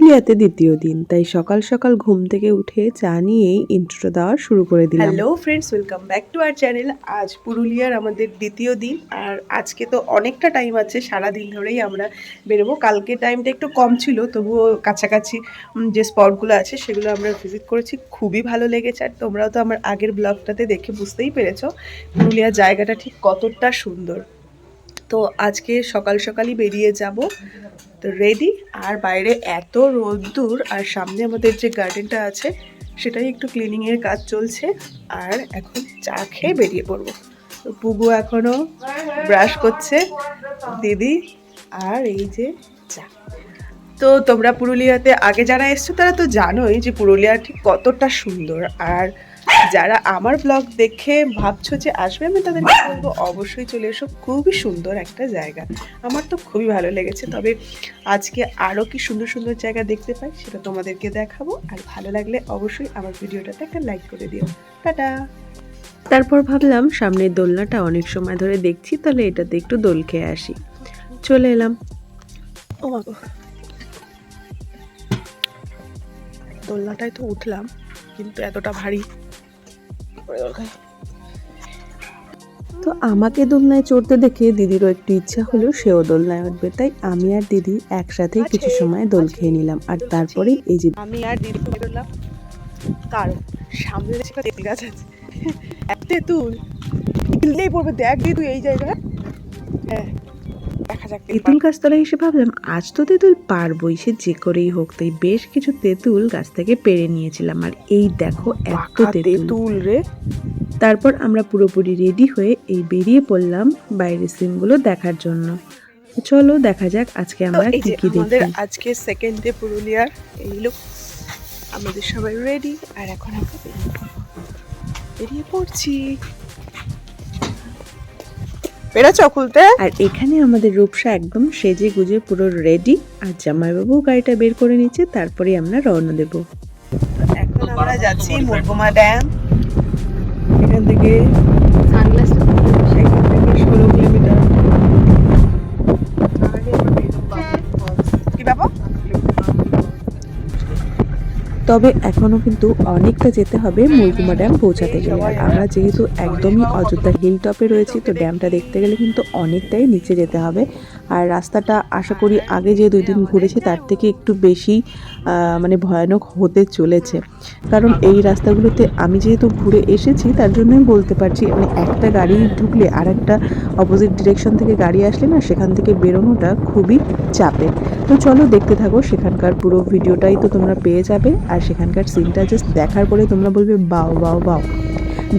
আজ পুরুলিয়াতে দ্বিতীয় দিন, তাই সকাল সকাল ঘুম থেকে উঠে চা নিয়েই ইন্ট্রো দেওয়া শুরু করে দিলাম। Hello friends welcome back to our channel আজ পুরুলিয়ার আমাদের দ্বিতীয় দিন, আর আজকে তো অনেকটা টাইম আছে, সারা দিন ধরেই আমরা বেরোবো। কালকে টাইমটা একটু কম ছিল, তবুও কাছাকাছি যে স্পটগুলো আছে, সেগুলো আমরা ভিজিট করেছি। খুবই ভালো লেগেছে, আর তোমরাও তো আমার আগের ব্লগটাতে দেখে বুঝতেই পেরেছ পুরুলিয়ার জায়গাটা ঠিক কতটা সুন্দর। তো আজকে সকাল সকালই বেরিয়ে যাব। তো রেডি আর বাইরে এত রোদ্দুর, আর সামনে আমাদের যে গার্ডেনটা আছে, সেটাই একটু ক্লিনিংয়ের কাজ চলছে। আর এখন চা খেয়ে বেরিয়ে পড়ব। তো পুগু এখনও ব্রাশ করছে, দিদি আর এই যে চা। তো তোমরা পুরুলিয়াতে আগে যারা এসছো, তারা তো জানোই যে পুরুলিয়া ঠিক কতটা সুন্দর। আর যারা আমার ব্লগ দেখে ভাবছ যে আসবে আমি তাদেরকে বলব অবশ্যই চলে এসো। খুবই সুন্দর একটা জায়গা। আমার তো খুবই ভালো লেগেছে। তবে আজকে আরও কি সুন্দর সুন্দর জায়গা দেখতে পাই সেটা তোমাদেরকে দেখাবো। আর ভালো লাগলে অবশ্যই আমার ভিডিওটাতে একটা লাইক করে দিও। টাটা! তারপর ভাবলাম সামনের দোলনাটা অনেক সময় ধরে দেখছি তাহলে এটাতে একটু দোল খেয়ে আসি। চলে এলাম। ও বাবা দোলনাটায় তো উঠলাম কিন্তু এতটা ভারী। পড়ে গেল তো আমাকে দোলনায় চড়তে দেখে দিদিরও একটু ইচ্ছা হলো সেও দোলনায় উঠবে তাই আমি আর দিদি একসাথে কিছু সময় দোল খেয়ে নিলাম। আর তারপরে এই যে আমি আর দিদি বেরোলাম কারণ সামনে এসে গাছ আছে। এক তেঁতুল। পড়বে দেখ দি তুই এই জায়গায়। হ্যাঁ। দেখা যাক তেঁতুল গাছতলায় এসে ভাবলাম আজ তো তেঁতুল পারবই সে যে করেই হোক তাই বেশ কিছু তেঁতুল গাছ থেকে পেরে নিয়েছিলাম। আর এই দেখো এত তেঁতুল। রে। তারপর আমরা পুরোপুরি রেডি হয়ে এই বেরিয়ে পড়লাম বাইরের সিনগুলো দেখার জন্য। চলো দেখা যাক আজকে আমরা কি কি দেখি। আজকে সেকেন্ড ডে পুরুলিয়ার এই লোক আমাদের সবাই রেডি আর এখন আমরা বেরিয়ে পড়ছি। বেরোচ্ছ খুলতে আর এখানে আমাদের রূপসা একদম সেজে গুজে পুরো রেডি আর জামাইবাবু গাড়িটা বের করে নিচ্ছে তারপরে আমরা রওনা দেব। এখন আমরা যাচ্ছি মুরগুমা ড্যাম এখান থেকে তবে এখনও কিন্তু অনেকটা যেতে হবে মুরগুমা ড্যাম পৌঁছাতে গেলে। আর আমরা যেহেতু একদমই অযোধ্যা হিল টপে রয়েছি, তো ড্যামটা দেখতে গেলে কিন্তু অনেকটাই নিচে যেতে হবে। আর রাস্তাটা আশা করি আগে যে দুই দিন ঘুরেছি, তার থেকে একটু বেশি মানে ভয়ানক হতে চলেছে। কারণ এই রাস্তাগুলোতে আমি যেহেতু ঘুরে এসেছি, তার জন্যই বলতে পারছি মানে একটা গাড়ি ঢুকলে আর একটা অপোজিট ডিরেকশন থেকে গাড়ি আসলে না, সেখান থেকে বেরোনোটা খুবই চাপের তো চলো দেখতে থাকো, সেখানকার পুরো ভিডিওটাই তো তোমরা পেয়ে যাবে, আর সেখানকার সিনটা জাস্ট দেখার পরে তোমরা বলবে, বাও বাও বাও।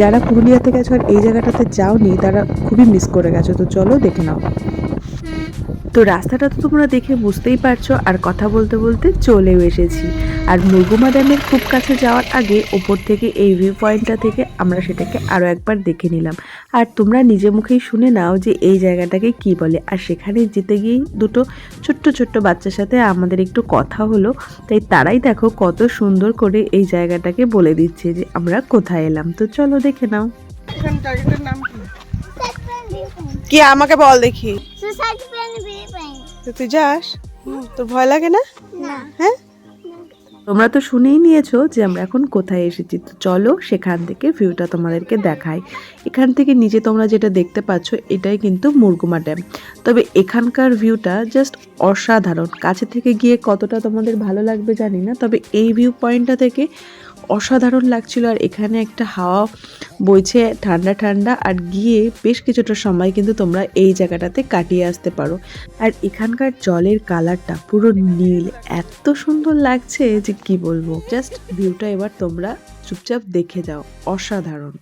যারা পুরুলিয়াতে গেছো আর এই জায়গাটাতে যাওনি, তারা খুবই মিস করে গেছো, তো চলো দেখে নাও। তো রাস্তাটা তো তোমরা দেখে বুঝতেই পারছ আর কথা বলতে বলতে চলেও এসেছি। আর মুরগুমা ড্যামের খুব কাছে যাওয়ার আগে ওপর থেকে এই ভিউ পয়েন্টটা থেকে আমরা সেটাকে আরও একবার দেখে নিলাম। আর তোমরা নিজে মুখেই শুনে নাও যে এই জায়গাটাকে কি বলে। আর সেখানে যেতে গিয়েই দুটো ছোট্ট ছোট্ট বাচ্চার সাথে আমাদের একটু কথা হলো। তাই তারাই দেখো কত সুন্দর করে এই জায়গাটাকে বলে দিচ্ছে যে আমরা কোথায় এলাম। তো চলো দেখে নাও। এখানে জায়গাটার নাম কি? কি আমাকে বল দেখি। সুসাইড প্ল্যান বিয়ে পাই। তো তুই যাস। তোর ভয় লাগে না? না। হ্যাঁ? তোমরা তো শুনেই নিয়েছো যে আমরা এখন কোথায় এসেছি। তো চলো সেখান থেকে ভিউটা তোমাদেরকে দেখাই। এখান থেকে নিচে তোমরা যেটা দেখতে পাচ্ছ এটাই কিন্তু মুরগুমা ড্যাম। তবে এখানকার ভিউটা জাস্ট অসাধারণ। কাছে থেকে গিয়ে কতটা তোমাদের ভালো লাগবে জানি না তবে এই ভিউ পয়েন্টটা থেকে অসাধারণ লাগছিল আর এখানে একটা হাওয়া বইছে ঠান্ডা ঠান্ডা আর গিয়ে বেশ কিছুটা সময় কিন্তু তোমরা এই জায়গাটাতে কাটিয়ে আসতে পারো। আর এখানকার জলের কালারটা পুরো নীল। এত সুন্দর লাগছে যে কি বলব? জাস্ট ভিউটা এবার তোমরা চুপচাপ দেখে যাও। অসাধারণ।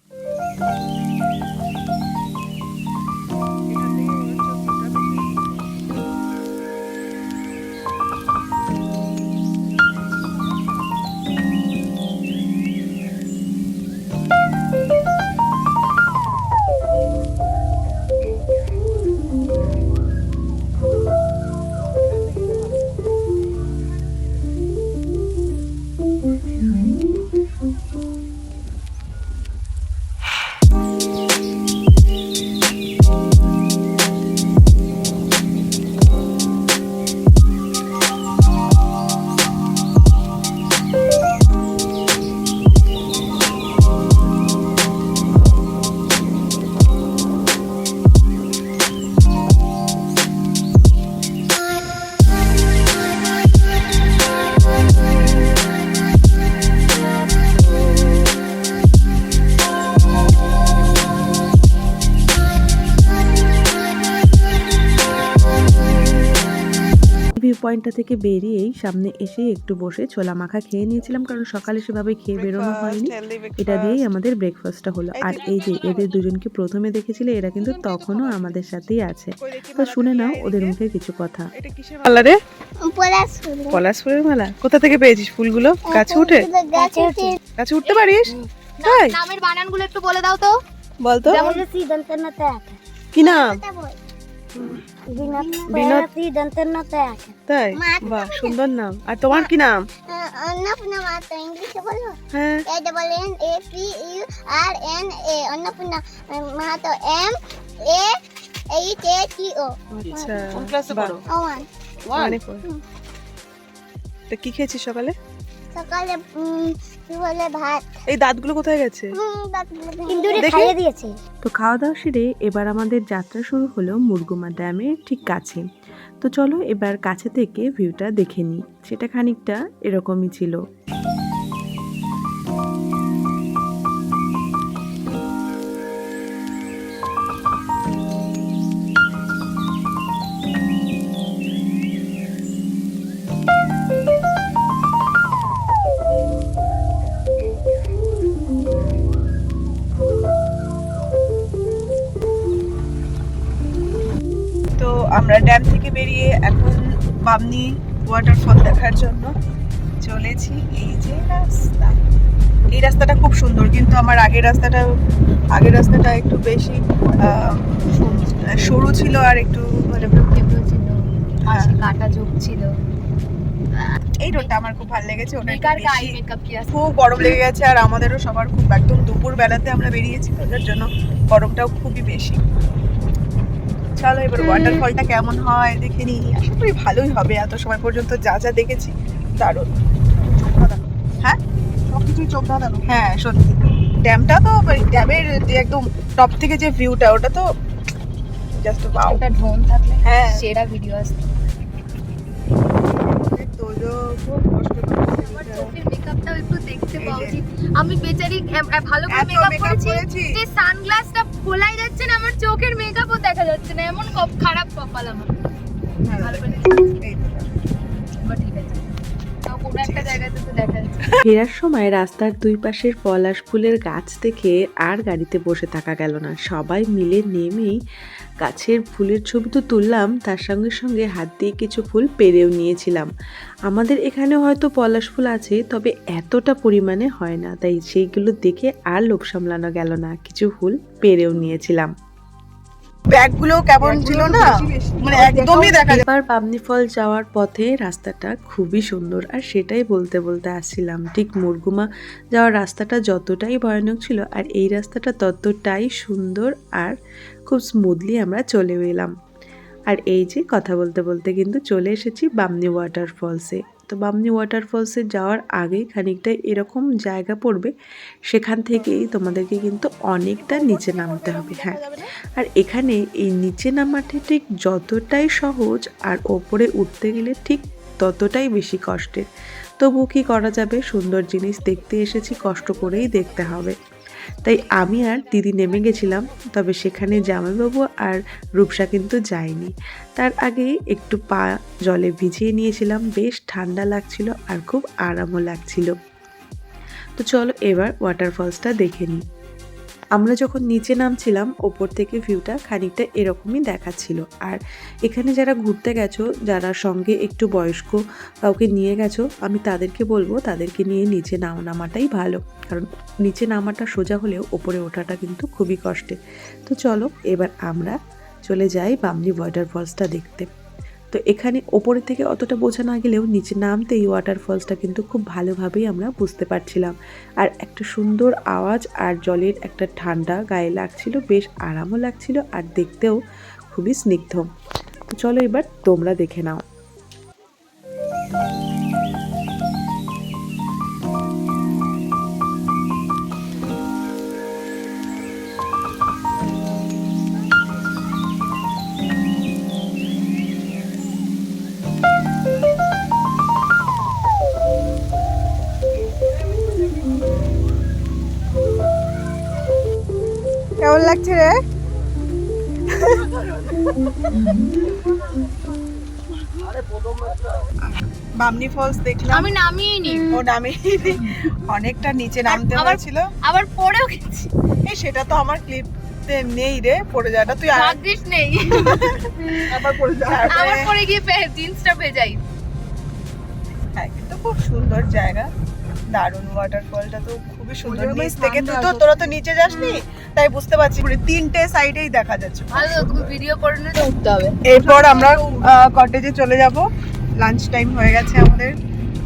পয়েন্টটা থেকে বেরিয়েই সামনে এসে একটু বসে ছোলা মাখা খেয়ে নিয়েছিলাম কারণ সকালে সেভাবে খেয়ে বেরোনো হয়নি। এটা দিয়েই আমাদের ব্রেকফাস্টটা হলো। আর এই যে এদের দুজনকে প্রথমে দেখেছিলে এরা কিন্তু তখনও আমাদের সাথেই আছে। তো শুনে নাও ওদের মুখে কিছু কথা। এটা কিসের মালা রে? পলাশ ফুলের মালা? কোথা থেকে পেয়েছিস ফুলগুলো? গাছে উঠে? গাছে উঠতে পারিস? তাই নামের বানানগুলো একটু বলে দাও তো। বলতো? যেমন কি নাম? তাই? বাহ সুন্দর নাম। আর তোমার কি নাম? অন্নপূর্ণা মাতা ইংলিশে বলো হ্যাঁ। A double N A P U R N A Annapurna Mahato M A H A T O আচ্ছা বাহ, ও ওয়ান। পড়। কি খেয়েছিস সকালে? সকালে ভাত। এই দাঁতগুলো কোথায় গেছে। খাইয়ে দিয়েছে। তো খাওয়া দাওয়া সেরে এবার আমাদের যাত্রা শুরু হলো মুরগুমা ড্যামের ঠিক কাছে। তো চলো এবার কাছে থেকে ভিউটা দেখে নিই। সেটা খানিকটা এরকমই ছিল। বামনি ওয়াটারফল দেখার জন্য চলেছি। এই যে রাস্তা। এই রাস্তাটা খুব সুন্দর কিন্তু আমার আগের রাস্তাটা আগের রাস্তাটা একটু বেশি সরু ছিল আর একটু মানে ছিল হ্যাঁ। কাটা যোগ ছিল। এই রোডটা আমার খুব ভালো লেগেছে ওটা খুব গরম লেগে গেছে আর আমাদেরও সবার খুব একদম দুপুর বেলাতে আমরা বেরিয়েছি তো যার জন্য গরমটাও খুবই বেশি। চলো এবার ওয়াটারফলটা কেমন হয় দেখে নিই। আশা করি ভালোই হবে এত সময় পর্যন্ত যা যা দেখেছি দারুণ। হ্যাঁ? সবকিছুই চোখ ধাঁধানো হ্যাঁ সত্যি। ড্যামটা তো ড্যামের যে একদম টপ থেকে যে ভিউটা ওটা তো জাস্ট বাও একটা ড্রোন থাকলে হ্যাঁ। সেরা ভিডিও আসতো। আমি বেচারি ভালো করে মেকআপ করেছি। যে সানগ্লাসটা খোলাই যাচ্ছে না আমার চোখের মেকআপও দেখা যাচ্ছে না এমন খারাপ কপাল আমার। ফেরার সময় রাস্তার দুই পাশের পলাশ ফুলের গাছ দেখে আর গাড়িতে বসে থাকা গেল না। সবাই মিলে নেমেই গাছের ফুলের ছবি তো তুললাম, তার সঙ্গে সঙ্গে হাত দিয়ে কিছু ফুল পেরেও নিয়েছিলাম। আমাদের এখানে হয়তো পলাশ ফুল আছে, তবে এতটা পরিমাণে হয় না, তাই সেইগুলো দেখে আর লোভ সামলানো গেল না। কিছু ফুল পেরেও নিয়েছিলাম। ব্যাগগুলো কেমন ছিল না? মানে একদমই দেখা এবার বামনি ফল যাওয়ার পথে রাস্তাটা খুবই সুন্দর আর সেটাই বলতে বলতে আসছিলাম। ঠিক মুরগুমা যাওয়ার রাস্তাটা যতটাই ভয়ানক ছিল আর এই রাস্তাটা ততটাই সুন্দর আর খুব স্মুথলি আমরা চলে এলাম। আর এই যে কথা বলতে বলতে কিন্তু চলে এসেছি বামনি ওয়াটারফলসে তো বামনি ওয়াটারফলসে যাওয়ার আগেই খানিকটা এরকম জায়গা পড়বে, সেখান থেকেই তোমাদেরকে কিন্তু অনেকটা নিচে নামতে হবে হ্যাঁ। আর এখানে এই নিচে নামাটা ঠিক যতটাই সহজ আর ওপরে উঠতে গেলে ঠিক ততটাই বেশি কষ্টের। তবু কি করা যাবে? সুন্দর জিনিস দেখতে এসেছি, কষ্ট করেই দেখতে হবে। তাই আমি আর দিদি নেমে গেছিলাম, তবে সেখানে জামাইবাবু আর রূপসা কিন্তু যায়নি। তার আগে একটু পা জলে ভিজিয়ে নিয়েছিলাম, বেশ ঠান্ডা লাগছিল আর খুব আরামও লাগছিল। তো চলো এবার ওয়াটারফলসটা দেখে নিই। আমরা যখন নিচে নামছিলাম, ওপর থেকে ভিউটা খানিকটা এরকমই দেখাচ্ছিল। আর এখানে যারা ঘুরতে গেছো, যারা সঙ্গে একটু বয়স্ক কাউকে নিয়ে গেছো, আমি তাদেরকে বলব, তাদেরকে নিয়ে নিচে নাম, নামাটাই ভালো। কারণ নিচে নামাটা সোজা হলেও ওপরে ওঠাটা কিন্তু খুবই কষ্টে তো চলো, এবার আমরা চলে যাই বামনি ওয়াটারফলসটা দেখতে। তো এখানে ওপরে থেকে অতটা বোঝা না গেলেও নিচে নামতে নামতেই ওয়াটারফলসটা কিন্তু খুব ভালোভাবেই আমরা বুঝতে পারছিলাম। আর একটা সুন্দর আওয়াজ আর জলের একটা ঠান্ডা গায়ে লাগছিল, বেশ আরামও লাগছিল আর দেখতেও খুবই স্নিগ্ধ। তো চলো এবার তোমরা দেখে নাও। লাগছে রে। বামনি ফলস দেখলাম। আমি নামিয়ে নি ও নামে অনেকটা নিচে নামতে হয়েছিল। আবার পড়েও গেছি। এই সেটা তো আমার ক্লিপতে নেই রে পড়ে যাওয়াটা। তুই ভাগ্যিস নেই। আবার পড়ে যাওয়া আবার পরে গিয়ে জিন্সটা ভেজাই। হ্যাঁ কিন্তু খুব সুন্দর জায়গা। দারুণ ওয়াটারফলটা তো খুবই সুন্দর। নিচ থেকে তুই তো তোরা তো নিচে যাসনি? তাই বুঝতে পারছি পুরো তিনটে সাইডেই দেখা যাচ্ছে। ভালো তুমি ভিডিও করে নিতে উঠতে হবে। এরপর আমরা কটেজে চলে যাব। লাঞ্চ টাইম হয়ে গেছে আমাদের।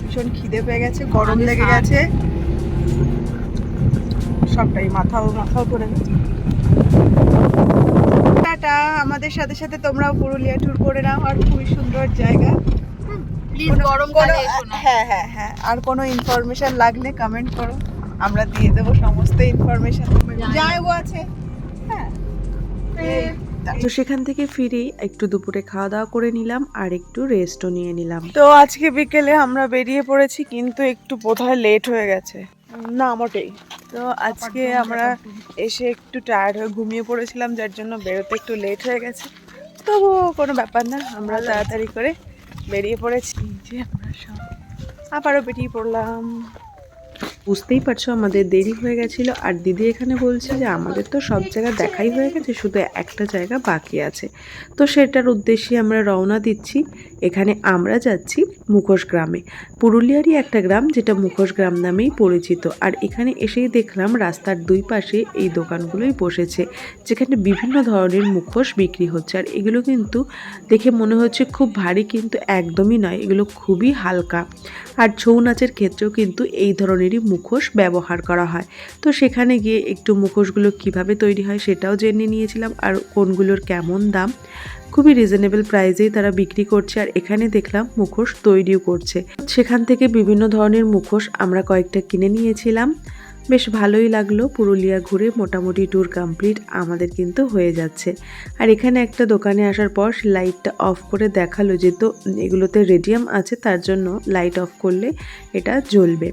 ভীষণ খিদে পেয়ে গেছে গরম লেগে গেছে। সবটাই মাথাও মাথাও করে গেছে টাটা আমাদের সাথে সাথে তোমরাও পুরুলিয়া ট্যুর করে নাও আর খুবই সুন্দর জায়গা। প্লিজ গরম হ্যাঁ হ্যাঁ হ্যাঁ আর কোনো ইনফরমেশন লাগলে কমেন্ট করো। আমরা দিয়ে দেবো সমস্ত ইনফরমেশন যাই ও আছে। হ্যাঁ। তো সেখান থেকে ফিরে একটু দুপুরে খাওয়া দাওয়া করে নিলাম আর একটু রেস্টও নিয়ে নিলাম। তো আজকে বিকেলে আমরা বেরিয়ে পড়েছি কিন্তু একটু বোধহয় লেট হয়ে গেছে। না মোটেই। তো আজকে আমরা এসে একটু টায়ার্ড হয়ে ঘুমিয়ে পড়েছিলাম যার জন্য বেরোতে একটু লেট হয়ে গেছে। তবুও কোনো ব্যাপার না আমরা তাড়াতাড়ি করে বেরিয়ে পড়েছি। যে আমরা সব আবারও বেরিয়ে পড়লাম। বুঝতেই পারছ, আমাদের দেরি হয়ে গেছিল। আর দিদি এখানে বলছে যে, আমাদের তো সব জায়গা দেখাই হয়ে গেছে, শুধু একটা জায়গা বাকি আছে। তো সেটার উদ্দেশ্যে আমরা রওনা দিচ্ছি। এখানে আমরা যাচ্ছি মুখোশ গ্রামে। পুরুলিয়ারই একটা গ্রাম, যেটা মুখোশ গ্রাম নামেই পরিচিত। আর এখানে এসেই দেখলাম রাস্তার দুই পাশে এই দোকানগুলোই বসেছে, যেখানে বিভিন্ন ধরনের মুখোশ বিক্রি হচ্ছে। আর এগুলো কিন্তু দেখে মনে হচ্ছে খুব ভারী, কিন্তু একদমই নয়। এগুলো খুবই হালকা। আর ছৌ নাচের ক্ষেত্রেও কিন্তু এই ধরনেরই মুখোশ ব্যবহার করা হয়। তো সেখানে গিয়ে একটু মুখোশগুলো কীভাবে তৈরি হয় সেটাও জেনে নিয়েছিলাম আর কোনগুলোর কেমন দাম। খুবই রিজনেবল প্রাইসেই তারা বিক্রি করছে আর এখানে দেখলাম মুখোশ তৈরিও করছে। সেখান থেকে বিভিন্ন ধরনের মুখোশ আমরা কয়েকটা কিনে নিয়েছিলাম। বেশ ভালোই লাগল পুরুলিয়া ঘুরে মোটামুটি ট্যুর কমপ্লিট আমাদের কিন্তু হয়ে যাচ্ছে। আর এখানে একটা দোকানে আসার পর লাইটটা অফ করে দেখাল যে তো এগুলোতে রেডিয়াম আছে তার জন্য লাইট অফ করলে এটা জ্বলবে।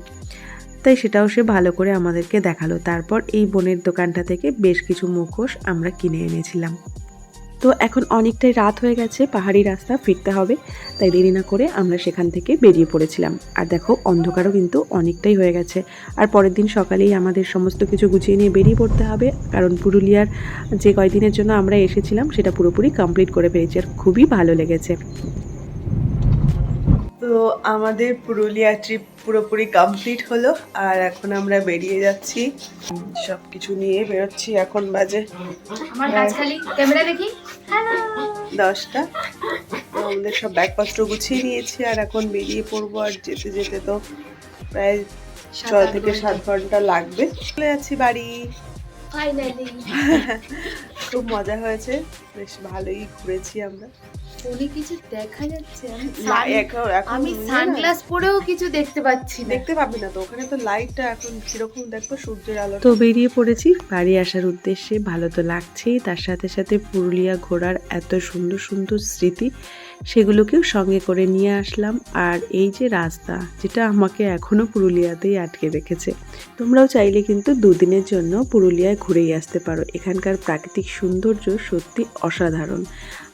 তাই সেটাও সে ভালো করে আমাদেরকে দেখাল। তারপর এই বোনের দোকানটা থেকে বেশ কিছু মুখোশ আমরা কিনে এনেছিলাম। তো এখন অনেকটাই রাত হয়ে গেছে, পাহাড়ি রাস্তা ফিরতে হবে, তাই দেরি না করে আমরা সেখান থেকে বেরিয়ে পড়েছিলাম। আর দেখো, অন্ধকারও কিন্তু অনেকটাই হয়ে গেছে। আর পরের দিন সকালেই আমাদের সমস্ত কিছু গুছিয়ে নিয়ে বেরিয়ে পড়তে হবে, কারণ পুরুলিয়ার যে কয়দিনের জন্য আমরা এসেছিলাম, সেটা পুরোপুরি কমপ্লিট করে ফেলেছি, আর খুবই ভালো লেগেছে। তো আমাদের পুরুলিয়া ট্রিপ পুরোপুরি কমপ্লিট হলো আর এখন আমরা বেরিয়ে যাচ্ছি। সব কিছু নিয়ে বেরোচ্ছি এখন বাজে ক্যামেরা দেখি? দশটা। আমাদের সব ব্যাগপত্র গুছিয়ে নিয়েছি আর এখন বেরিয়ে পড়ব আর যেতে যেতে তো প্রায় ছয় থেকে সাত ঘণ্টা লাগবে। চলে যাচ্ছি বাড়ি। ফাইনালি খুব মজা হয়েছে। বেশ ভালোই ঘুরেছি আমরা। ফোনে কিছু দেখা যাচ্ছে আমি সানগ্লাস পরেও কিছু দেখতে পাচ্ছি দেখতে পাবি না তো ওখানে তো লাইটটা এখন কীরকম দেখব সূর্যের আলো তো বেরিয়ে পড়েছি বাড়ি আসার উদ্দেশ্যে ভালো তো লাগছেই তার সাথে সাথে পুরুলিয়া ঘোরার এত সুন্দর সুন্দর স্মৃতি সেগুলোকেও সঙ্গে করে নিয়ে আসলাম। আর এই যে রাস্তা যেটা আমাকে এখনও পুরুলিয়াতেই আটকে রেখেছে তোমরাও চাইলে কিন্তু দুদিনের জন্য পুরুলিয়ায় ঘুরেই আসতে পারো। এখানকার প্রাকৃতিক সৌন্দর্য সত্যি অসাধারণ।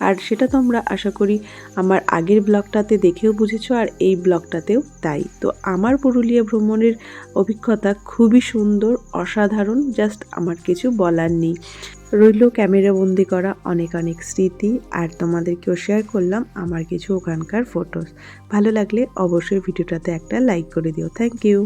আর সেটা তোমরা আশা করি আমার আগের ব্লগটাতে দেখেও বুঝেছ, আর এই ব্লগটাতেও তাই। তো আমার পুরুলিয়া ভ্রমণের অভিজ্ঞতা খুবই সুন্দর, অসাধারণ জাস্ট আমার কিছু বলার নেই। রইল ক্যামেরা বন্দি করা অনেক অনেক স্মৃতি, আর তোমাদেরকেও শেয়ার করলাম আমার কিছু ওখানকার ফটোস ভালো লাগলে অবশ্যই ভিডিওটাতে একটা লাইক করে দিও। Thank you